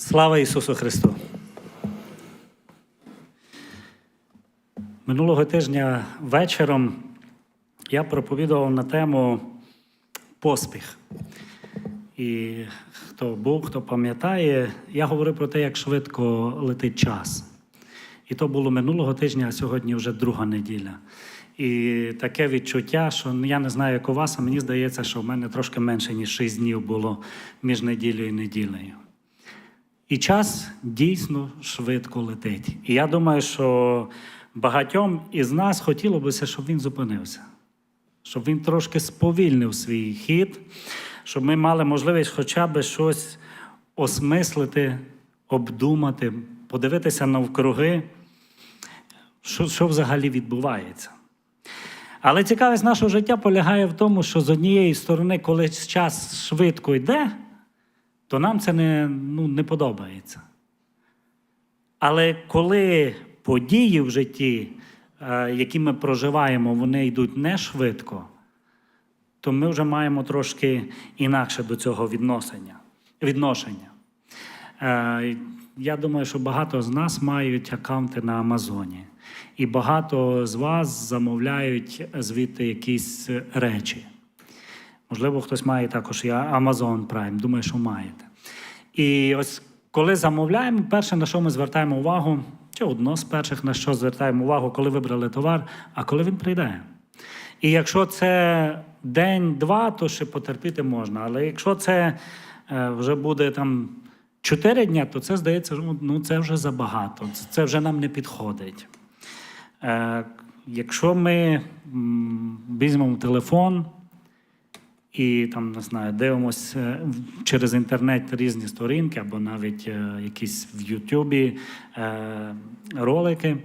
Слава Ісусу Христу! Минулого тижня вечором я проповідував на тему поспіх. І хто був, хто пам'ятає, я говорив про те, як швидко летить час. І то було минулого тижня, а сьогодні вже друга неділя. І таке відчуття, що я не знаю, як у вас, а мені здається, що в мене трошки менше, ніж 6 днів було між неділею і неділею. І час дійсно швидко летить. І я думаю, що багатьом із нас хотілося б, щоб він зупинився, щоб він трошки сповільнив свій хід, щоб ми мали можливість хоча б щось осмислити, обдумати, подивитися навкруги, що, що взагалі відбувається. Але цікавість нашого життя полягає в тому, що з однієї сторони, коли час швидко йде, то нам це не, ну, не подобається. Але коли події в житті, е, які ми проживаємо, вони йдуть не швидко, то ми вже маємо трошки інакше до цього відношення. відношення. Я думаю, що багато з нас мають аккаунти на Амазоні. І багато з вас замовляють звідти якісь речі. Можливо, хтось має також і Amazon Prime, думаю, що маєте. І ось коли замовляємо, перше, на що ми звертаємо увагу, чи одно з перших, на що звертаємо увагу, коли вибрали товар, а коли він прийде. І якщо це день-два, то ще потерпіти можна. Але якщо це е, вже буде там чотири дня, то це здається, ну це вже забагато, це вже нам не підходить. Е, Якщо ми візьмемо телефон і там не знаю, дивимося е, через інтернет різні сторінки, або навіть е, якісь в Ютубі е, ролики.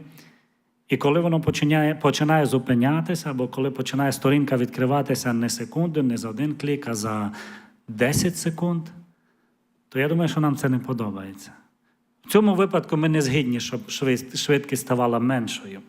І коли воно починає, починає зупинятися, або коли починає сторінка відкриватися не секунди, не за один клік, а за 10 секунд, то я думаю, що нам це не подобається. В цьому випадку ми не згідні, щоб швидкість ставала меншою.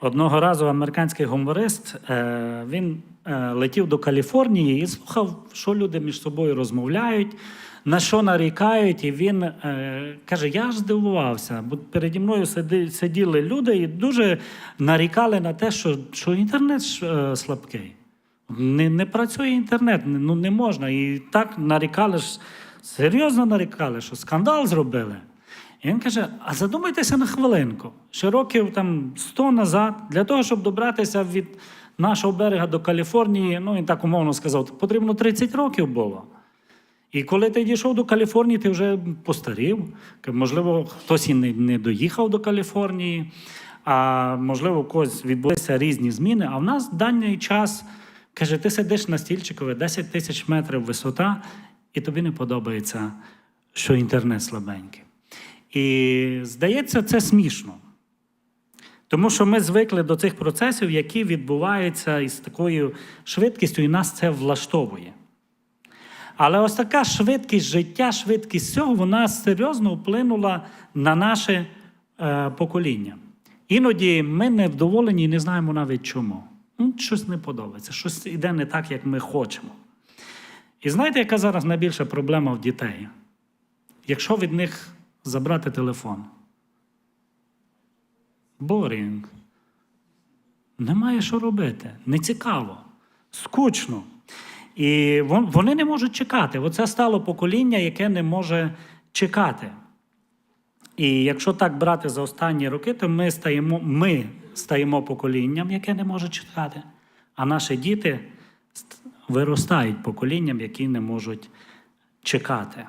Одного разу американський гуморист е, він е, летів до Каліфорнії і слухав, що люди між собою розмовляють, на що нарікають. І він е, каже: Я ж здивувався, бо переді мною сиділи люди і дуже нарікали на те, що, що інтернет слабкий. Не, не працює інтернет, ну не можна. І так нарікали серйозно нарікали, що скандал зробили. І він каже: а задумайтеся на хвилинку, ще років там 100 назад, для того, щоб добратися від нашого берега до Каліфорнії, ну він так умовно сказав, потрібно 30 років було. І коли ти дійшов до Каліфорнії, ти вже постарів. Можливо, хтось і не, доїхав до Каліфорнії, а можливо, у когось відбулися різні зміни. А в нас в даний час каже, ти сидиш на стільчикові 10 тисяч метрів висота, і тобі не подобається, що інтернет слабенький. І здається, це смішно. Тому що ми звикли до цих процесів, які відбуваються із такою швидкістю, і нас це влаштовує. Але ось така швидкість життя, швидкість цього, вона серйозно вплинула на наше е, покоління. Іноді ми не вдоволені і не знаємо навіть чому. Ну, щось не подобається, щось іде не так, як ми хочемо. І знаєте, яка зараз найбільша проблема в дітей? Якщо від них забрати телефон. Борінг. Немає що робити. Нецікаво, скучно. І вони не можуть чекати. Оце стало покоління, яке не може чекати. І якщо так брати за останні роки, то ми стаємо, ми стаємо поколінням, яке не може чекати, а наші діти виростають поколінням, які не можуть чекати.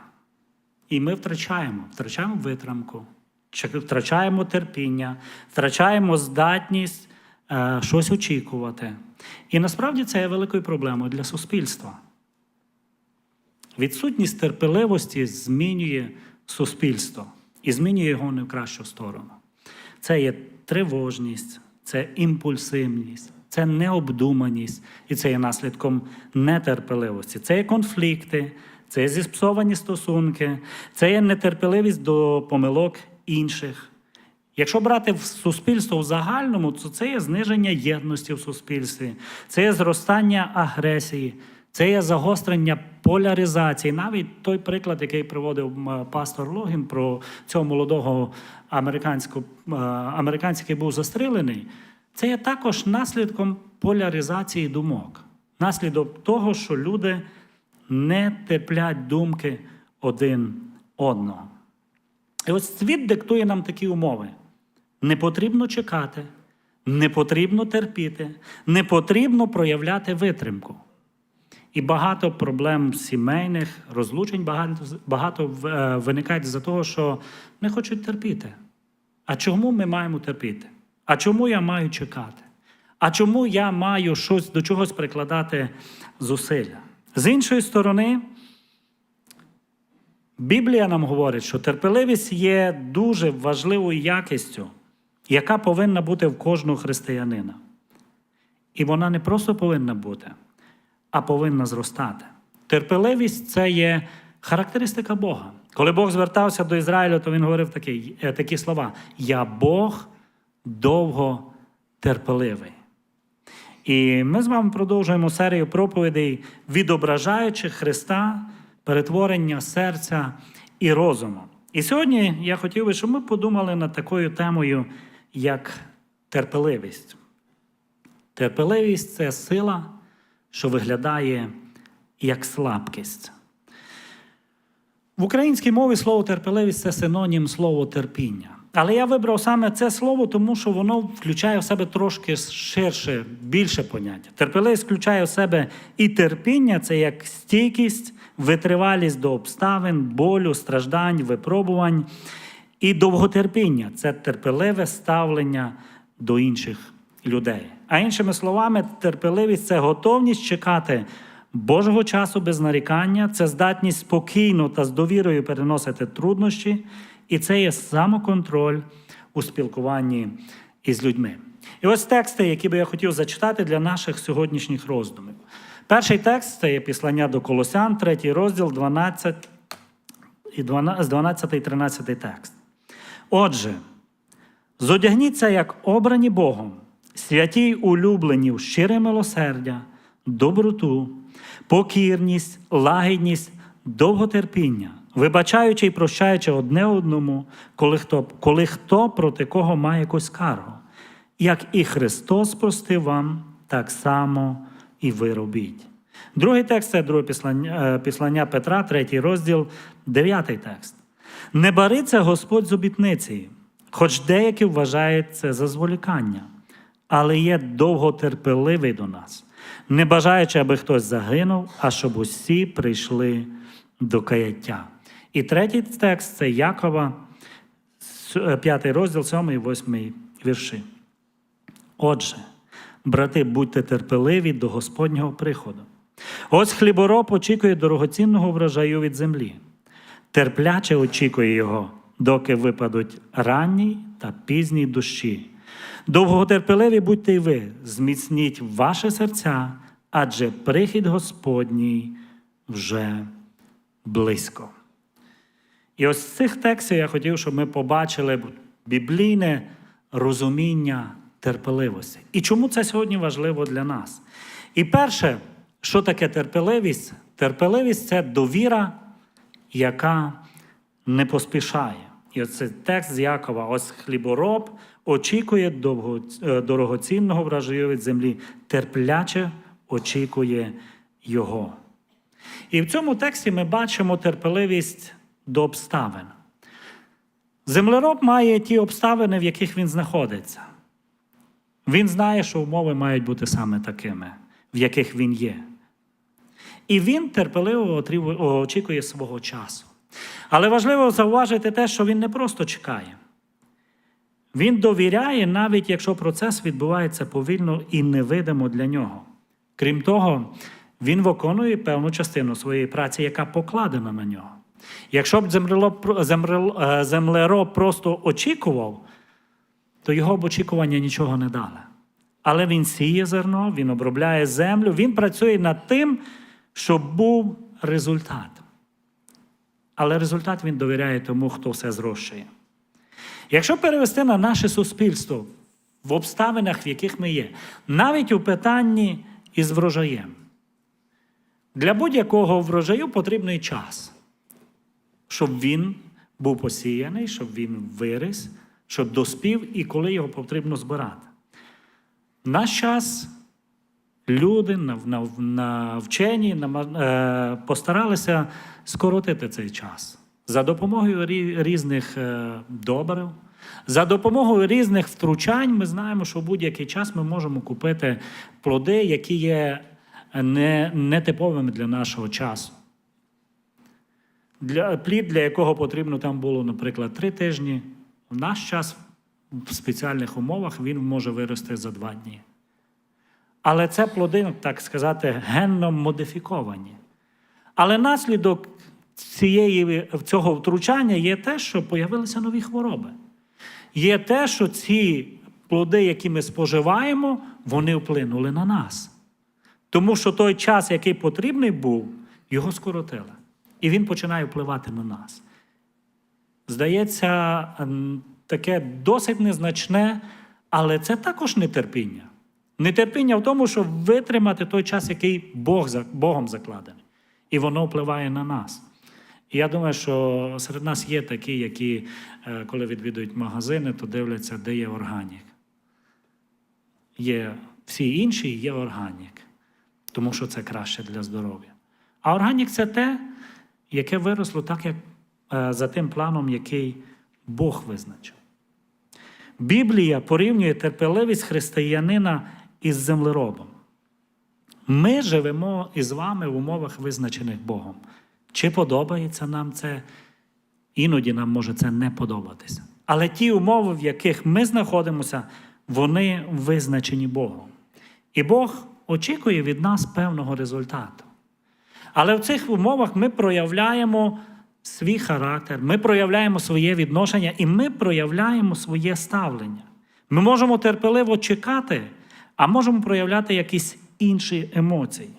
І ми втрачаємо, втрачаємо витримку, втрачаємо терпіння, втрачаємо здатність е, щось очікувати. І насправді це є великою проблемою для суспільства. Відсутність терпеливості змінює суспільство і змінює його не в кращу сторону. Це є тривожність, це імпульсивність, це необдуманість, і це є наслідком нетерпеливості. Це є конфлікти, це є зіспсовані стосунки, це є нетерпеливість до помилок інших. Якщо брати в суспільство в загальному, то це є зниження єдності в суспільстві, це є зростання агресії, це є загострення поляризації. Навіть той приклад, який приводив пастор Логін про цього молодого американського американця, який був застрелений, це є також наслідком поляризації думок, наслідок того, що люди не терплять думки один одного. І ось світ диктує нам такі умови. Не потрібно чекати, не потрібно терпіти, не потрібно проявляти витримку. І багато проблем сімейних, розлучень багато, багато е, виникають з-за того, що не хочуть терпіти. А чому ми маємо терпіти? А чому я маю чекати? А чому я маю щось до чогось прикладати зусилля? З іншої сторони, Біблія нам говорить, що терпеливість є дуже важливою якістю, яка повинна бути в кожного християнина. І вона не просто повинна бути, а повинна зростати. Терпеливість це є характеристика Бога. Коли Бог звертався до Ізраїлю, то він говорив такі, е, такі слова: Я Бог довго терпеливий. І ми з вами продовжуємо серію проповідей, відображаючи Христа, перетворення серця і розуму. І сьогодні я хотів би, щоб ми подумали над такою темою, як терпеливість. Терпеливість це сила, що виглядає як слабкість. В українській мові слово терпеливість це синонім слова терпіння. Але я вибрав саме це слово, тому що воно включає в себе трошки ширше, більше поняття. Терпеливість включає в себе і терпіння це як стійкість, витривалість до обставин, болю, страждань, випробувань. І довготерпіння це терпеливе ставлення до інших людей. А іншими словами, терпеливість це готовність чекати Божого часу без нарікання, це здатність спокійно та з довірою переносити труднощі, і це є самоконтроль у спілкуванні із людьми. І ось тексти, які би я хотів зачитати для наших сьогоднішніх роздумів. Перший текст це є післання до Колосян, третій розділ, 12 і 12, 12 і 13 текст. Отже, зодягніться як обрані Богом, святі й улюблені в щире милосердя, доброту, покірність, лагідність, довготерпіння, вибачаючи й прощаючи одне одному, коли хто, коли хто проти кого має якусь скаргу. Як і Христос простив вам, так само і ви робіть. Другий текст це друге післання, е, післання Петра, третій розділ, дев'ятий текст. Не бариться Господь з обітниці, хоч деякі вважають це за зволікання, але є довготерпеливий до нас, не бажаючи, аби хтось загинув, а щоб усі прийшли до каяття. І третій текст це Якова, с- е, розділ, сьомий і восьмий вірші. Отже, брати, будьте терпеливі до Господнього приходу. Ось хлібороб очікує дорогоцінного врожаю від землі. Терпляче очікує його, доки випадуть ранні та пізні дощі. Довготерпеливі будьте й ви, зміцніть ваші серця, адже прихід Господній вже близько. І ось з цих текстів я хотів, щоб ми побачили біблійне розуміння терпеливості. І чому це сьогодні важливо для нас? І перше, що таке терпеливість? Терпеливість це довіра, яка не поспішає. І оце текст з Якова: ось хлібороб очікує е, дорогоцінного врожаю від землі, терпляче очікує його. І в цьому тексті ми бачимо терпеливість до обставин. Землероб має ті обставини, в яких він знаходиться. Він знає, що умови мають бути саме такими, в яких він є. І він терпеливо очікує свого часу. Але важливо зауважити те, що він не просто чекає. Він довіряє, навіть якщо процес відбувається повільно і невидимо для нього. Крім того, він виконує певну частину своєї праці, яка покладена на нього. Якщо б е, землероб просто очікував, то його б очікування нічого не дали. Але він сіє зерно, він обробляє землю, він працює над тим, щоб був результат. Але результат він довіряє тому, хто все зрощує. Якщо перевести на наше суспільство в обставинах, в яких ми є, навіть у питанні із врожаєм, Для будь-якого врожаю потрібний час, щоб він був посіяний, щоб він виріс, щоб доспів і коли його потрібно збирати. В наш час люди нав- нав- навчені е, постаралися скоротити цей час за допомогою різних е, добрив, за допомогою різних втручань. Ми знаємо, що в будь-який час ми можемо купити плоди, які є не, нетиповими для нашого часу. Для, плід, для якого потрібно там було, наприклад, три тижні, в наш час в спеціальних умовах він може вирости за два дні. Але це плоди, так сказати, генно модифіковані. Але наслідок цієї, цього втручання є те, що появилися нові хвороби. Є те, що ці плоди, які ми споживаємо, вони вплинули на нас. Тому що той час, який потрібний був, його скоротили. І він починає впливати на нас. Здається, таке досить незначне, але це також нетерпіння. Нетерпіння в тому, щоб витримати той час, який Бог, Богом закладений. І воно впливає на нас. І я думаю, що серед нас є такі, які, е, коли відвідують магазини, то дивляться, де є органік. Є всі інші, є органік, тому що це краще для здоров'я. А органік це те, яке виросло так, як е, за тим планом, який Бог визначив. Біблія порівнює терпеливість християнина із землеробом. Ми живемо із вами в умовах, визначених Богом. Чи подобається нам це? Іноді нам може це не подобатися. Але ті умови, в яких ми знаходимося, вони визначені Богом. І Бог очікує від нас певного результату. Але в цих умовах ми проявляємо свій характер, ми проявляємо своє відношення і ми проявляємо своє ставлення. Ми можемо терпеливо чекати, а можемо проявляти якісь інші емоції.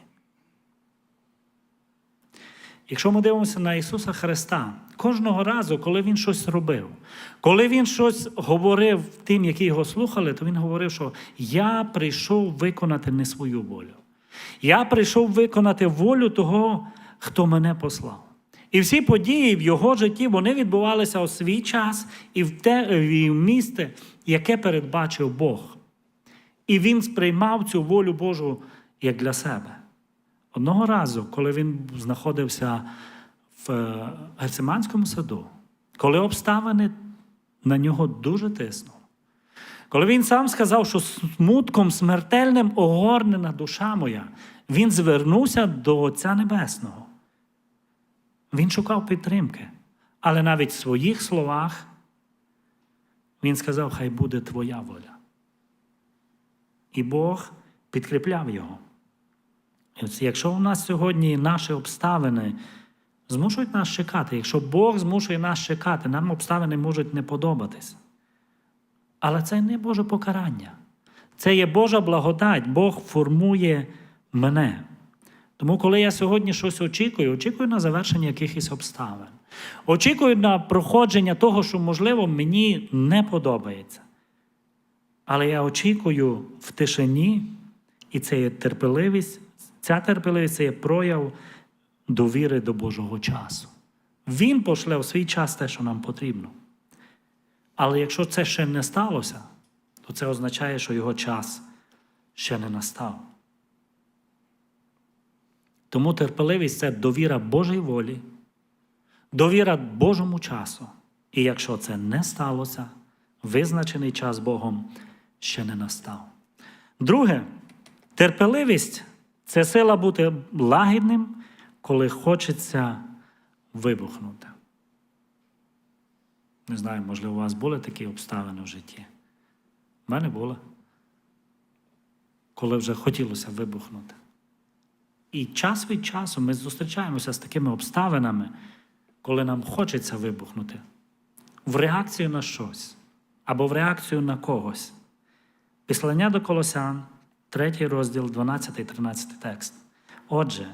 Якщо ми дивимося на Ісуса Христа, кожного разу, коли Він щось робив, коли Він щось говорив тим, які його слухали, то Він говорив, що я прийшов виконати не свою волю. Я прийшов виконати волю того, хто мене послав. І всі події в його житті вони відбувалися у свій час і в те і в місце, яке передбачив Бог. І він сприймав цю волю Божу як для себе. Одного разу, коли він знаходився в е, Гециманському саду, коли обставини на нього дуже тиснули, коли він сам сказав, що смутком смертельним огорнена душа моя, він звернувся до Отця Небесного. Він шукав підтримки, але навіть в своїх словах він сказав, хай буде твоя воля. І Бог підкріпляв його. І якщо у нас сьогодні наші обставини змушують нас чекати, якщо Бог змушує нас чекати, нам обставини можуть не подобатися. Але це не Боже покарання. Це є Божа благодать. Бог формує мене. Тому, коли я сьогодні щось очікую, очікую на завершення якихось обставин. Очікую на проходження того, що, можливо, мені не подобається. Але я очікую в тишині, і це є терпеливість. Ця терпеливість це є прояв довіри до Божого часу. Він пошле в свій час те, що нам потрібно. Але якщо це ще не сталося, то це означає, що його час ще не настав. Тому терпеливість це довіра Божій волі, довіра Божому часу. І якщо це не сталося, визначений час Богом ще не настав. Друге, терпеливість це сила бути лагідним, коли хочеться вибухнути. Не знаю, можливо, у вас були такі обставини в житті. У мене були. Коли вже хотілося вибухнути. І час від часу ми зустрічаємося з такими обставинами, коли нам хочеться вибухнути в реакцію на щось або в реакцію на когось. Післання до Колосян, 3 розділ, 12-13 текст. Отже,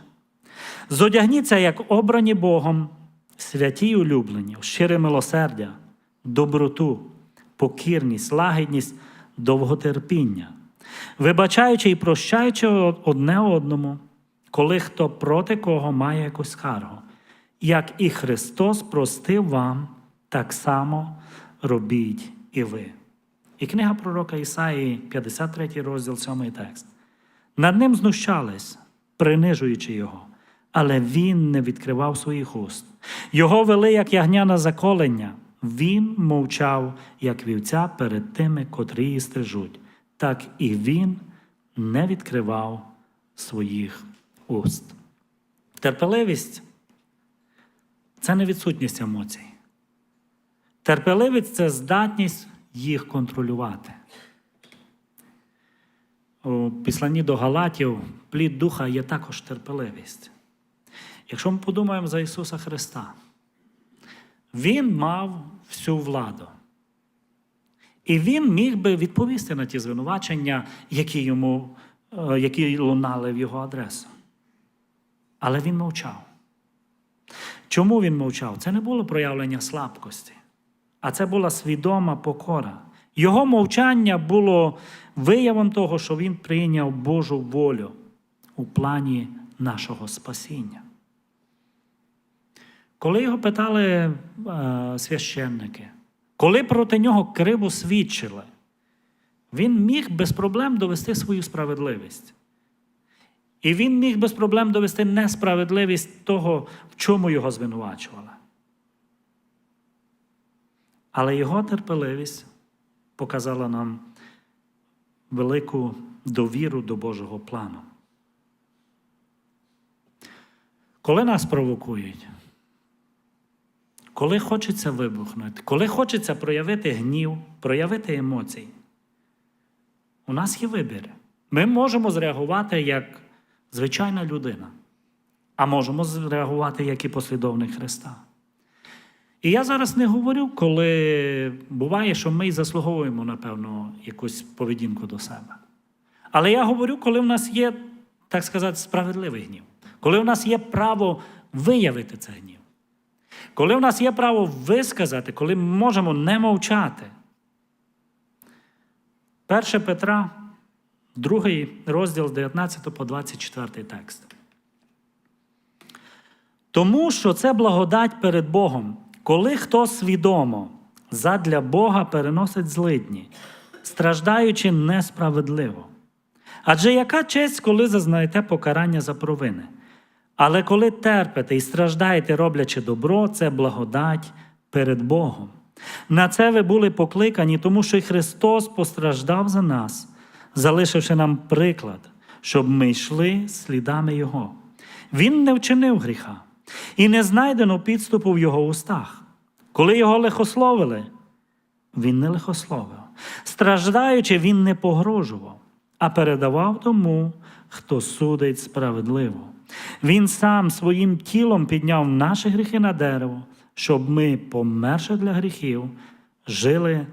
зодягніться, як обрані Богом, святі й улюблені, щире милосердя, доброту, покірність, лагідність, довготерпіння, вибачаючи і прощаючи одне одному, коли хто проти кого має якусь скаргу. Як і Христос простив вам, так само робіть і ви. І книга пророка Ісаї, 53 розділ, 7 текст. Над ним знущались, принижуючи його, але він не відкривав своїх уст. Його вели, як ягня на заколення. Він мовчав, як вівця перед тими, котрі її стрижуть. Так і він не відкривав своїх уст. Терпеливість це не відсутність емоцій. Терпеливість це здатність їх контролювати. У післанні до Галатів плід духа є також терпеливість. Якщо ми подумаємо за Ісуса Христа, Він мав всю владу. І Він міг би відповісти на ті звинувачення, які, йому, е, які лунали в його адресу. Але він мовчав. Чому він мовчав? Це не було проявлення слабкості, а це була свідома покора. Його мовчання було виявом того, що він прийняв Божу волю у плані нашого спасіння. Коли його питали е, священники, коли проти нього криво свідчили, він міг без проблем довести свою справедливість. І він міг без проблем довести несправедливість того, в чому його звинувачували. Але його терпеливість показала нам велику довіру до Божого плану. Коли нас провокують, коли хочеться вибухнути, коли хочеться проявити гнів, проявити емоції, у нас є вибір. Ми можемо зреагувати як звичайна людина, а можемо зреагувати як і послідовник Христа. І я зараз не говорю, коли буває, що ми заслуговуємо, напевно, якусь поведінку до себе. Але я говорю, коли в нас є, так сказати, справедливий гнів, коли в нас є право виявити цей гнів, коли в нас є право висказати, коли ми можемо не мовчати. 1 Петра, 2 розділ 19 по 24 текст. Тому що це благодать перед Богом, коли хто свідомо задля Бога переносить злидні, страждаючи несправедливо. Адже яка честь, коли зазнаєте покарання за провини? Але коли терпите і страждаєте, роблячи добро, це благодать перед Богом. На це ви були покликані, тому що Христос постраждав за нас, залишивши нам приклад, щоб ми йшли слідами Його. Він не вчинив гріха, і не знайдено підступу в його устах. Коли його лихословили, він не лихословив. Страждаючи, він не погрожував, а передавав тому, хто судить справедливо. Він сам своїм тілом підняв наші гріхи на дерево, щоб ми, померши для гріхів, жили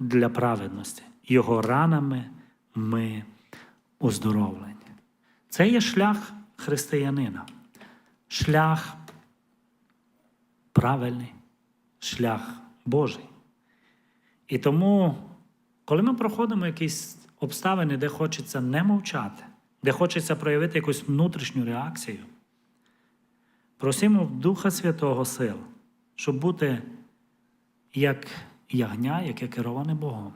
для праведності. Його ранами ми оздоровлені. Це є шлях християнина. Шлях правильний, шлях Божий. І тому, коли ми проходимо якісь обставини, де хочеться не мовчати, де хочеться проявити якусь внутрішню реакцію, просимо Духа Святого сил, щоб бути як ягня, яке кероване Богом,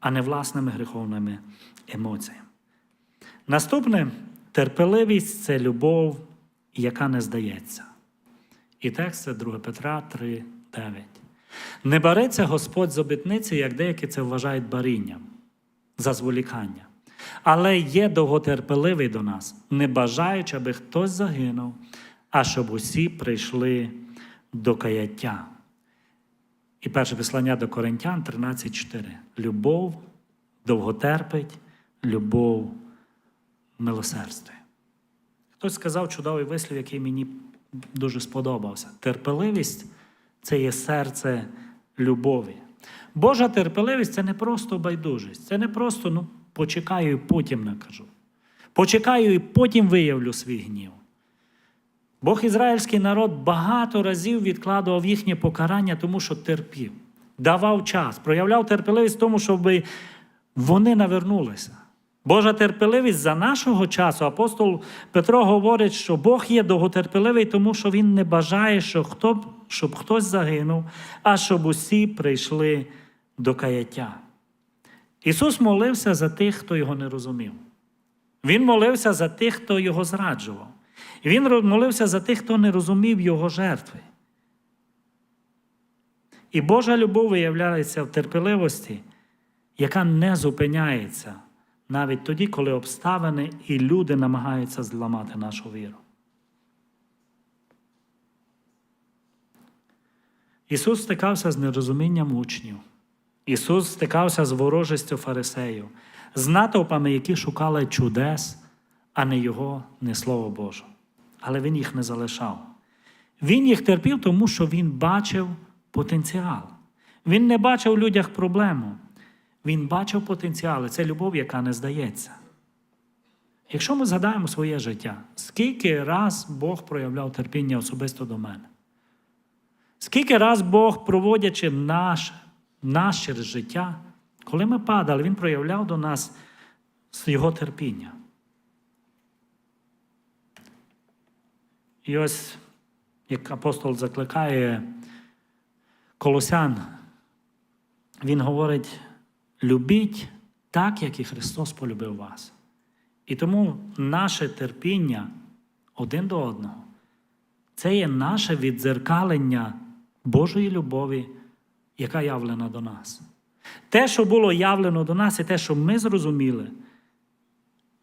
а не власними гріховними емоціями. Наступне терпеливість це любов, яка не здається. І текст це 2 Петра 3, 9. Не бариться Господь з обітниці, як деякі це вважають барінням за зволікання. Але є довготерпеливий до нас, не бажаючи, аби хтось загинув, а щоб усі прийшли до каяття. І перше послання до Коринтян 13,4. Любов довготерпить, любов милосердствує. Хтось сказав чудовий вислів, який мені дуже сподобався. Терпеливість це є серце любові. Божа терпеливість це не просто байдужість, це не просто ну, почекаю і потім накажу. Почекаю і потім виявлю свій гнів. Бог ізраїльський народ багато разів відкладував їхнє покарання, тому що терпів, давав час, проявляв терпеливість тому, щоб вони навернулися. Божа терпеливість за нашого часу. Апостол Петро говорить, що Бог є довготерпеливий, тому що Він не бажає, що хто, щоб хтось загинув, а щоб усі прийшли до каяття. Ісус молився за тих, хто його не розумів. Він молився за тих, хто його зраджував. Він молився за тих, хто не розумів Його жертви. І Божа любов виявляється в терпеливості, яка не зупиняється навіть тоді, коли обставини і люди намагаються зламати нашу віру. Ісус стикався з нерозумінням учнів. Ісус стикався з ворожістю фарисеїв, з натовпами, які шукали чудес, а не Його, не Слово Боже. Але Він їх не залишав. Він їх терпів, тому що Він бачив потенціал. Він не бачив в людях проблему. Він бачив потенціал. І Це любов, яка не здається. Якщо ми згадаємо своє життя, скільки раз Бог проявляв терпіння особисто до мене? Скільки раз Бог, проводячи наш, нас життя, коли ми падали, Він проявляв до нас його терпіння. І ось, як апостол закликає колосян, він говорить: любіть так, як і Христос полюбив вас. І тому наше терпіння один до одного це є наше віддзеркалення Божої любові, яка явлена до нас. Те, що було явлено до нас, і те, що ми зрозуміли,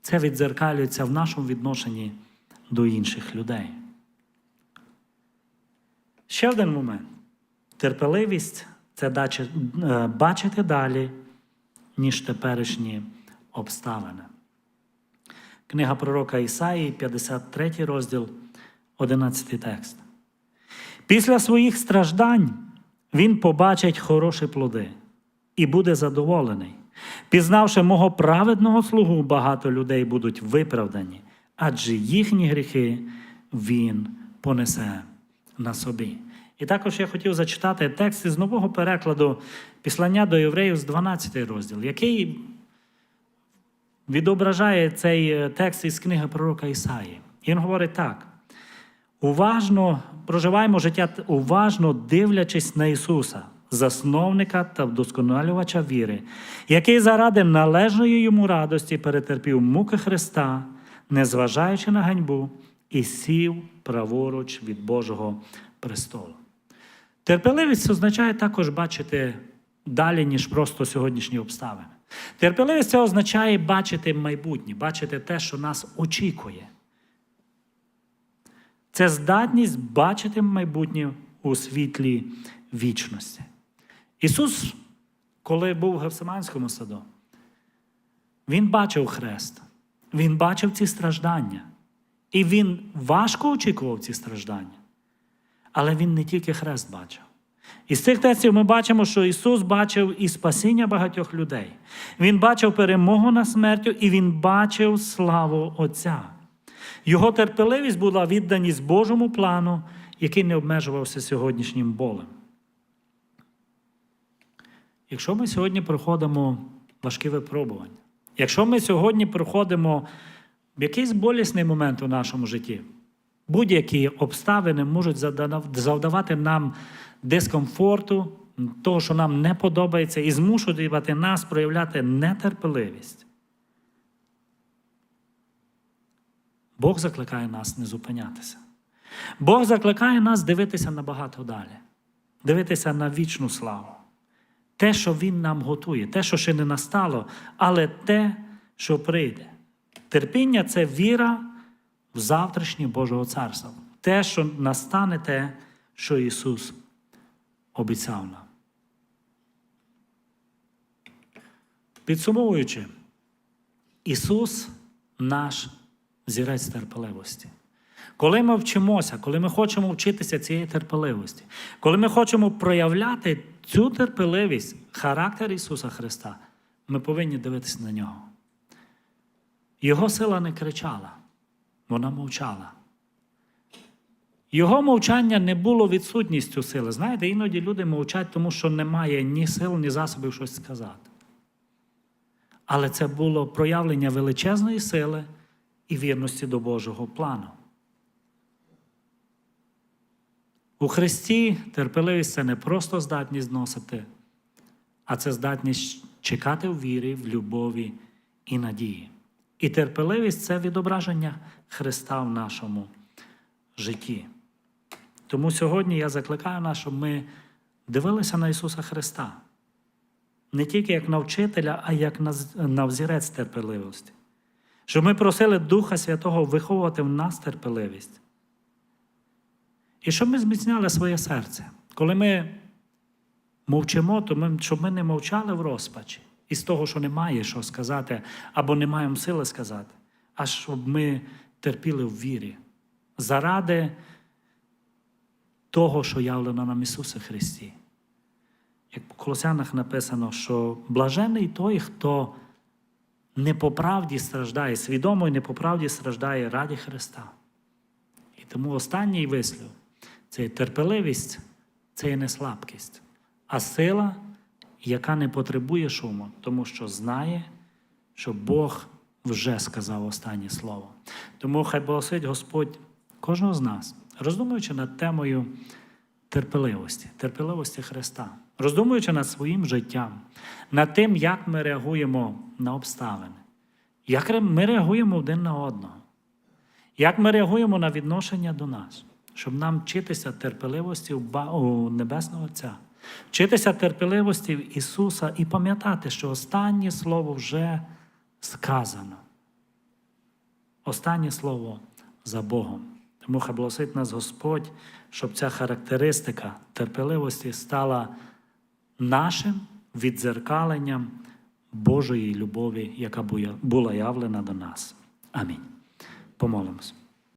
це віддзеркалюється в нашому відношенні до інших людей. Ще один момент. Терпеливість це е, бачити далі, ніж теперішні обставини. Книга пророка Ісаї, 53 розділ, 11 текст. Після своїх страждань він побачить хороші плоди і буде задоволений. Пізнавши мого праведного слугу, багато людей будуть виправдані, адже їхні гріхи він понесе на собі. І також я хотів зачитати текст із нового перекладу післання до євреїв з 12 розділ, який відображає цей е, текст із книги пророка Ісаї. Він говорить так: уважно проживаємо життя, уважно дивлячись на Ісуса, засновника та вдосконалювача віри, який заради належної йому радості перетерпів муки Христа, незважаючи на ганьбу, і сів праворуч від Божого престолу. Терпеливість означає також бачити далі, ніж просто сьогоднішні обставини. Терпеливість це означає бачити майбутнє, бачити те, що нас очікує. Це здатність бачити майбутнє у світлі вічності. Ісус, коли був в Гефсиманському саду, Він бачив хрест, Він бачив ці страждання. І Він важко очікував ці страждання. Але Він не тільки хрест бачив. Із цих текстів ми бачимо, що Ісус бачив і спасіння багатьох людей. Він бачив перемогу над смертю, і Він бачив славу Отця. Його терпеливість була відданість Божому плану, який не обмежувався сьогоднішнім болем. Якщо ми сьогодні проходимо важкі випробування, якщо ми сьогодні проходимо якийсь болісний момент у нашому житті, будь-які обставини можуть завдавати нам дискомфорту, того, що нам не подобається, і змушувати нас проявляти нетерпеливість. Бог закликає нас не зупинятися. Бог закликає нас дивитися набагато далі, дивитися на вічну славу. Те, що Він нам готує, те, що ще не настало, але те, що прийде. Терпіння це віра в завтрашнє Божого царства. Те, що настане те, що Ісус обіцяв нам. Підсумовуючи, Ісус наш зірець терпеливості. Коли ми вчимося, коли ми хочемо вчитися цієї терпеливості, коли ми хочемо проявляти цю терпеливість, характер Ісуса Христа, ми повинні дивитися на нього. Його сила не кричала, вона мовчала. Його мовчання не було відсутністю сили. Знаєте, іноді люди мовчать, тому що немає ні сил, ні засобів щось сказати. але це було проявлення величезної сили і вірності до Божого плану. У Христі терпеливість це не просто здатність зносити, а це здатність чекати в вірі, в любові і надії. І терпеливість це відображення Христа в нашому житті. Тому сьогодні я закликаю нас, щоб ми дивилися на Ісуса Христа. Не тільки як на вчителя, а як на взірець терпеливості. Щоб ми просили Духа Святого виховувати в нас терпеливість. І щоб ми зміцняли своє серце. Коли ми мовчимо, то ми, щоб ми не мовчали в розпачі із того, що немає що сказати, або не маємо сили сказати, а щоб ми терпіли в вірі заради того, що явлено нам Ісусі Христі. Як по Колосянах написано, що блажений той, хто не по правді страждає, свідомо і не по правді страждає раді Христа. І тому останній вислів це є терпеливість, це є не слабкість, а сила, яка не потребує шуму, тому що знає, що Бог вже сказав останнє слово. Тому хай благословить Господь кожного з нас, роздумуючи над темою терпеливості, терпеливості Христа, роздумуючи над своїм життям, над тим, як ми реагуємо на обставини, як ми реагуємо один на одного, як ми реагуємо на відношення до нас, щоб нам вчитися терпеливості у Небесного Отця, вчитися терпеливості в Ісуса і пам'ятати, що останнє слово вже сказано. Останнє слово за Богом. Тому хай благословить нас Господь, щоб ця характеристика терпеливості стала нашим віддзеркаленням Божої любові, яка була явлена до нас. Амінь. Помолимось.